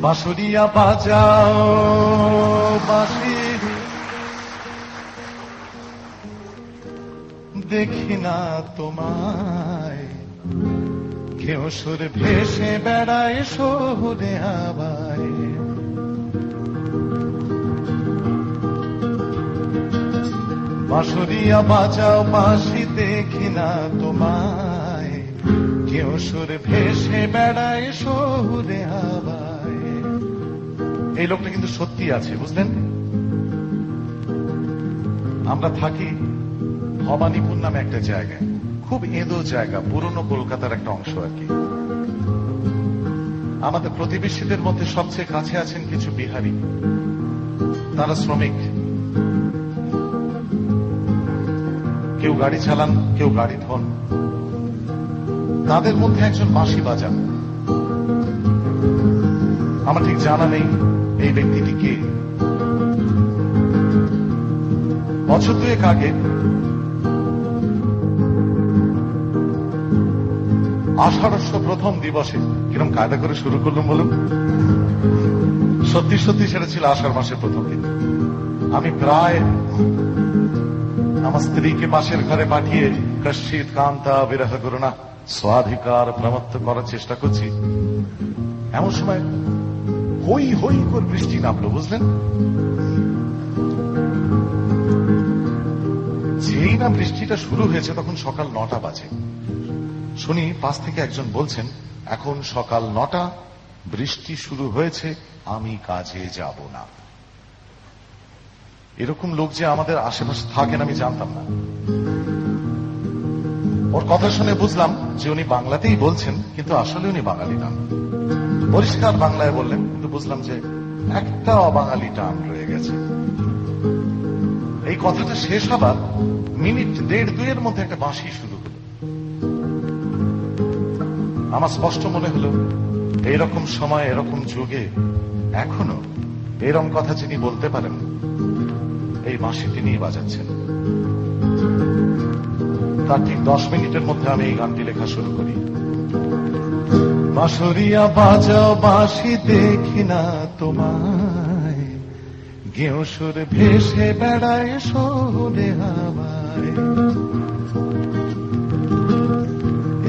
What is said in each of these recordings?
বাঁশুরিয়া বাজাও, বাঁশি। দেখি না তোমায়। কেউ সুর ভেসে বেড়ায় শহুরে হাওয়ায়। বাঁশুরিয়া বাজাও, বাঁশি দেখি না তোমায়। কেউ সুর ভেসে বেড়ায় শহুরে হাওয়ায়। এই লোকটা কিন্তু সত্যি আছে, বুঝলেন? আমরা থাকি ভবানীপুর নামে একটা জায়গায়। খুব এঁদো জায়গা, পুরনো কলকাতার একটা অংশ আর কি। আমাদের প্রতিবেশীদের মধ্যে সবচেয়ে কাছে আছেন কিছু বিহারি। তারা শ্রমিক। কেউ গাড়ি চালান, কেউ গাড়ি ধন। তাদের মধ্যে একজন বাঁশি বাজান। আমার ঠিক জানা নেই। এই ব্যক্তিটি কে বছর দুয়েক আগে আষাঢ়স্য প্রথম দিবসে কিরম কায়দা করে শুরু করলাম বলুন? সত্যি সত্যি সেটা ছিল আষাঢ় মাসের প্রথম দিন। আমি প্রায় আমার স্ত্রীকে পাশের ঘরে পাঠিয়ে কশ্চিত কান্তা বিরহ করুণা, স্বাধিকার প্রমত্ত করার চেষ্টা করছি। এমন সময় হই হই করে বৃষ্টি নামলো, বুঝলেন? যেই না বৃষ্টিটা শুরু হয়েছে তখন সকাল নটা বাজে। শুনি পাশ থেকে একজন বলছেন, এখন সকাল নটা, বৃষ্টি শুরু হয়েছে, আমি কাজে যাব না। এরকম লোক যে আমাদের আশেপাশে থাকেন আমি জানতাম না। ওর কথা শুনে বুঝলাম যে উনি বাংলাতেই বলছেন, কিন্তু আসলে উনি বাঙালি নন পরিষ্কার বাংলায় বললেন কিন্তু বুঝলাম যে একটা অবাঙালি টান রয়ে গেছে। এই কথাটা শেষ হবার মিনিট দেড় দুয়ের মধ্যে একটা বাঁশি শুরু হলো। আমার স্পষ্ট মনে হলো, এইরকম সময়, এরকম যুগে এখনও এরকম কথা যিনি বলতে পারেন, এই বাঁশি তিনি বাজাচ্ছেন। তার ঠিক দশ মিনিটের মধ্যে আমি এই গানটি লেখা শুরু করি। বাঁশরিয়া বাজাও বাঁশি দেখি না তোমায়। গেও সুর ভেসে বেড়ায় শহরে হাওয়ায়।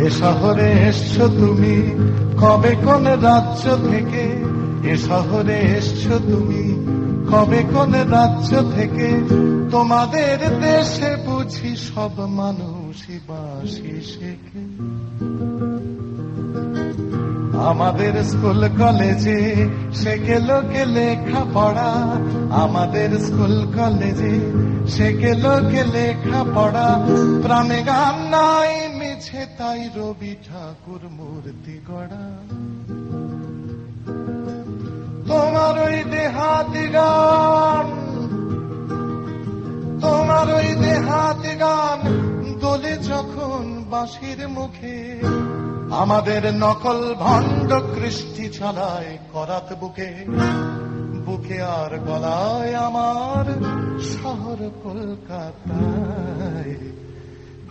এ শহরে এসছো তুমি, কবে কোন রাজ্য থেকে? এ শহরে এসছো তুমি, কবে কোন রাজ্য থেকে? তোমাদের দেশে বুঝি সব মানুষই বাসি শেখে। আমাদের স্কুল কলেজে শেখে লোকে লেখা পড়া আমাদের স্কুল কলেজে শেখে লোকে লেখা পড়া প্রাণে গান নাই মিছে তাই রবি ঠাকুর মূর্তি গড়া। তোমার ওই দেহাতি গান, তোমার ওই দেহাতি গান দোলে যখন বাঁশির মুখে। আমাদের নকল ভণ্ড কৃষ্টি চালায় করাত বুকে বুকে আর গলায় আমার শহর কলকাতায়।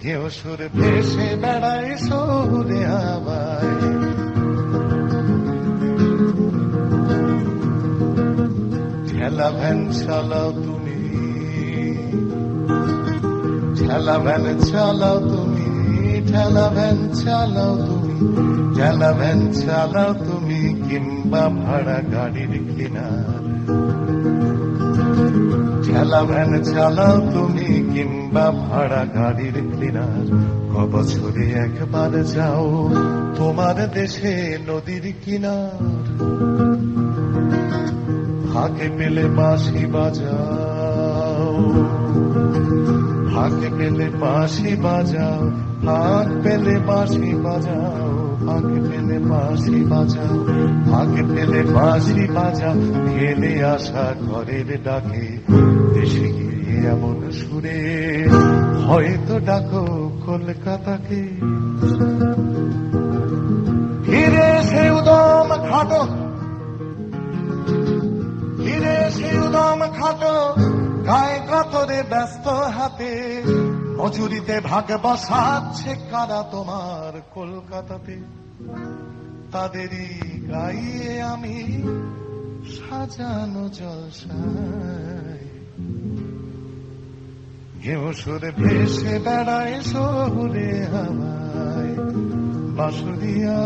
ঘেউ সুর ভেসে বেড়ায় সৌরে আবায় ঠেলা ভ্যান চালাও তুমি, ঠেলা ভ্যান চালাও তুমি, ঠেলা ভ্যান চালাও তুমি। ভ্যান চালাও তুমি কিংবা ভাড়া গাড়ির কিনার। ঠেলা চালাও তুমি কিংবা ভাড়া গাড়ির ক্লিনার কবছরে একবার যাও তোমার দেশে নদীর কিনার। ফাঁকে পেলে বাঁশি বাজাও, ফাঁকে পেলে বাঁশি বাজাও ফাঁক পেলে বাঁশি বাজাও, ফাঁকে পেলে বাঁশি বাজাও, ফাঁকে পেলে বাঁশি বাজাও ফেলে আসা ঘরের ডাকে, দেশে গিয়ে এমন সুরে হয়তো ডাকো কলকাতাকে। ফিরে সে উদম খাটো, ফিরে সে উদম খাটো, গায়ে কাতরে ব্যস্ত হাতে মজুরিতে ভাগ বসাচ্ছে কারা তোমার কলকাতাতে? তাদেরই গাইয়ে আমি সাজানো জলসায়। ভেসে বেড়ায় শহুরে হাওয়ায়, বাঁশুরিয়া।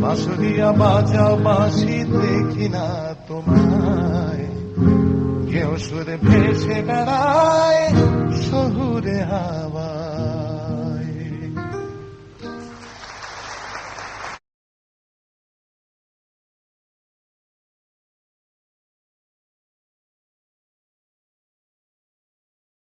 বাঁশুরিয়া বাজাও বাঁশি দেখি না তোমায় কেউ সুরে ভেসে বেড়ায় শহুরে হাওয়া